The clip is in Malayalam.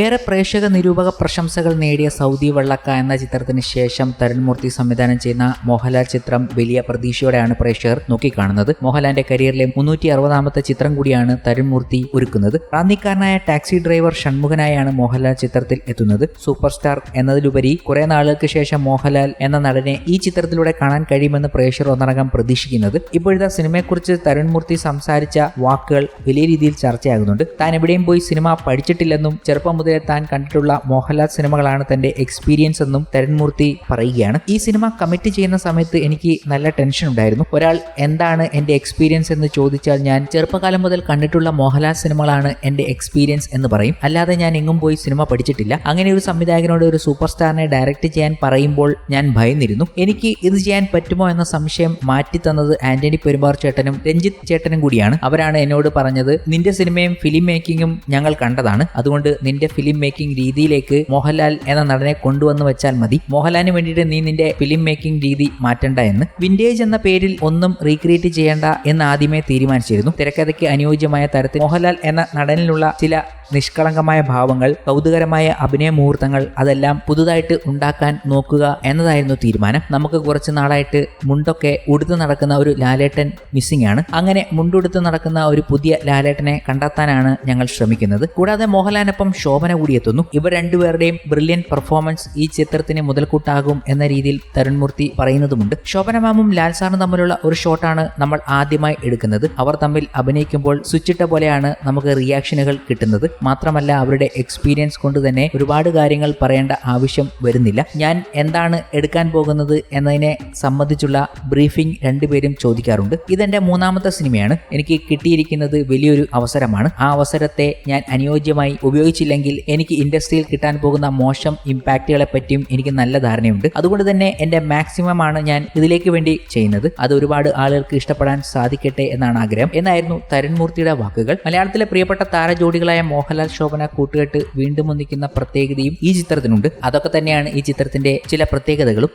ഏറെ പ്രേക്ഷക നിരൂപക പ്രശംസകൾ നേടിയ സൗദി വെള്ളക്ക എന്ന ചിത്രത്തിന് ശേഷം തരുൺമൂർത്തി സംവിധാനം ചെയ്യുന്ന മോഹൻലാൽ ചിത്രം വലിയ പ്രതീക്ഷയോടെയാണ് പ്രേക്ഷകർ നോക്കിക്കാണുന്നത്. മോഹൻലാലിന്റെ കരിയറിലെ മുന്നൂറ്റി അറുപതാമത്തെ ചിത്രം കൂടിയാണ് തരുൺമൂർത്തി ഒരുക്കുന്നത്. റാന്നിക്കാരനായ ടാക്സി ഡ്രൈവർ ഷൺമുഖനായാണ് മോഹൻലാൽ ചിത്രത്തിൽ എത്തുന്നത്. സൂപ്പർ സ്റ്റാർ എന്നതിലുപരി കുറെ നാളുകൾക്ക് ശേഷം മോഹൻലാൽ എന്ന നടനെ ഈ ചിത്രത്തിലൂടെ കാണാൻ കഴിയുമെന്ന് പ്രേക്ഷകർ ഒന്നടങ്കം പ്രതീക്ഷിക്കുന്നത് ഇപ്പോഴത്തെ സിനിമയെക്കുറിച്ച് തരുൺമൂർത്തി സംസാരിച്ച വാക്കുകൾ വലിയ രീതിയിൽ ചർച്ചയാകുന്നുണ്ട്. താൻ എവിടെയും പോയി സിനിമ പഠിച്ചിട്ടില്ലെന്നും ചെറുപ്പം മുതലേ താൻ കണ്ടിട്ടുള്ള മോഹൻലാൽ സിനിമകളാണ് തന്റെ എക്സ്പീരിയൻസ് എന്നും തരൺമൂർത്തി പറയുകയാണ്. ഈ സിനിമ കമ്മിറ്റ് ചെയ്യുന്ന സമയത്ത് എനിക്ക് നല്ല ടെൻഷൻ ഉണ്ടായിരുന്നു. ഒരാൾ എന്താണ് എന്റെ എക്സ്പീരിയൻസ് എന്ന് ചോദിച്ചാൽ ഞാൻ ചെറുപ്പകാലം മുതൽ കണ്ടിട്ടുള്ള മോഹൻലാൽ സിനിമകളാണ് എന്റെ എക്സ്പീരിയൻസ് എന്ന് പറയും. അല്ലാതെ ഞാൻ എങ്ങും പോയി സിനിമ പഠിച്ചിട്ടില്ല. അങ്ങനെ ഒരു സംവിധായകനോട് ഒരു സൂപ്പർ സ്റ്റാറിനെ ഡയറക്റ്റ് ചെയ്യാൻ പറയുമ്പോൾ ഞാൻ ഭയന്നിരുന്നു. എനിക്ക് ഇത് ചെയ്യാൻ പറ്റുമോ എന്ന സംശയം മാറ്റി തന്നത് ആന്റണി പെരുമാർ ചേട്ടനും രഞ്ജിത്ത് ചേട്ടനും കൂടിയാണ്. അവരാണ് എന്നോട് പറഞ്ഞത് നിന്റെ സിനിമയും ഫിലിം മേക്കിങ്ങും ഞങ്ങൾ കണ്ടതാണ്. അതുകൊണ്ട് നിന്റെ ഫിലിം മേക്കിംഗ് രീതിയിലേക്ക് മോഹൻലാൽ എന്ന നടനെ കൊണ്ടുവന്നു വെച്ചാൽ മതി. മോഹൻലാലിന് വേണ്ടിയിട്ട് നീ നിന്റെ ഫിലിം മേക്കിംഗ് രീതി മാറ്റണ്ട എന്ന്. വിന്റേജ് എന്ന പേരിൽ ഒന്നും റീക്രിയേറ്റ് ചെയ്യേണ്ട എന്ന് ആദ്യമേ തീരുമാനിച്ചിരുന്നു. തിരക്കഥയ്ക്ക് അനുയോജ്യമായ തരത്തിൽ മോഹൻലാൽ എന്ന നടനിലുള്ള ചില നിഷ്കളങ്കമായ ഭാവങ്ങൾ കൗതുകരമായ അഭിനയ മുഹൂർത്തങ്ങൾ അതെല്ലാം പുതുതായിട്ട് ഉണ്ടാക്കാൻ നോക്കുക എന്നതായിരുന്നു തീരുമാനം. നമുക്ക് കുറച്ച് നാളായിട്ട് മുണ്ടൊക്കെ ഉടുത്ത് നടക്കുന്ന ഒരു ലാലേട്ടൻ മിസ്സിംഗ് ആണ്. അങ്ങനെ മുണ്ടുടുത്ത് നടക്കുന്ന ഒരു പുതിയ ലാലേട്ടനെ കണ്ടെത്താനാണ് ഞങ്ങൾ ശ്രമിക്കുന്നത്. കൂടാതെ മോഹൻലാലിനൊപ്പം ശോഭന കൂടി എത്തുന്നു. ഇവർ രണ്ടുപേരുടെയും ബ്രില്യൻ പെർഫോമൻസ് ഈ ചിത്രത്തിന് മുതൽക്കൂട്ടാകും എന്ന രീതിയിൽ തരുൺമൂർത്തി പറയുന്നതുമുണ്ട്. ശോഭന മാമും ലാൽ സാറും തമ്മിലുള്ള ഒരു ഷോട്ടാണ് നമ്മൾ ആദ്യമായി എടുക്കുന്നത്. അവർ തമ്മിൽ അഭിനയിക്കുമ്പോൾ സ്വിച്ചിട്ട പോലെയാണ് നമുക്ക് റിയാക്ഷനുകൾ കിട്ടുന്നത്. മാത്രമല്ല അവരുടെ എക്സ്പീരിയൻസ് കൊണ്ട് തന്നെ ഒരുപാട് കാര്യങ്ങൾ പറയേണ്ട ആവശ്യം വരുന്നില്ല. ഞാൻ എന്താണ് എടുക്കാൻ പോകുന്നത് എന്നതിനെ സംബന്ധിച്ചുള്ള ബ്രീഫിംഗ് രണ്ടുപേരും ചോദിക്കാറുണ്ട്. ഇതെന്റെ മൂന്നാമത്തെ സിനിമയാണ്. എനിക്ക് കിട്ടിയിരിക്കുന്നത് വലിയൊരു അവസരമാണ്. ആ അവസരത്തെ ഞാൻ അനുയോജ്യമായി ഉപയോഗിച്ചില്ലെങ്കിൽ എനിക്ക് ഇൻഡസ്ട്രിയിൽ കിട്ടാൻ പോകുന്ന മോശം ഇമ്പാക്റ്റുകളെ പറ്റിയും എനിക്ക് നല്ല ധാരണയുണ്ട്. അതുകൊണ്ട് തന്നെ എന്റെ മാക്സിമം ആണ് ഞാൻ ഇതിലേക്ക് വേണ്ടി ചെയ്യുന്നത്. അത് ഒരുപാട് ആളുകൾക്ക് ഇഷ്ടപ്പെടാൻ സാധിക്കട്ടെ എന്നാണ് ആഗ്രഹം. എന്നായിരുന്നു തരുൺമൂർത്തിയുടെ വാക്കുകൾ. മലയാളത്തിലെ പ്രിയപ്പെട്ട താരജോഡികളായ മോഹൻലാൽ ശോഭന കൂട്ടുകെട്ട് വീണ്ടും ഒന്നിക്കുന്ന പ്രത്യേകതയും ഈ ചിത്രത്തിനുണ്ട്. അതൊക്കെ തന്നെയാണ് ഈ ചിത്രത്തിന്റെ ചില പ്രത്യേകതകളും.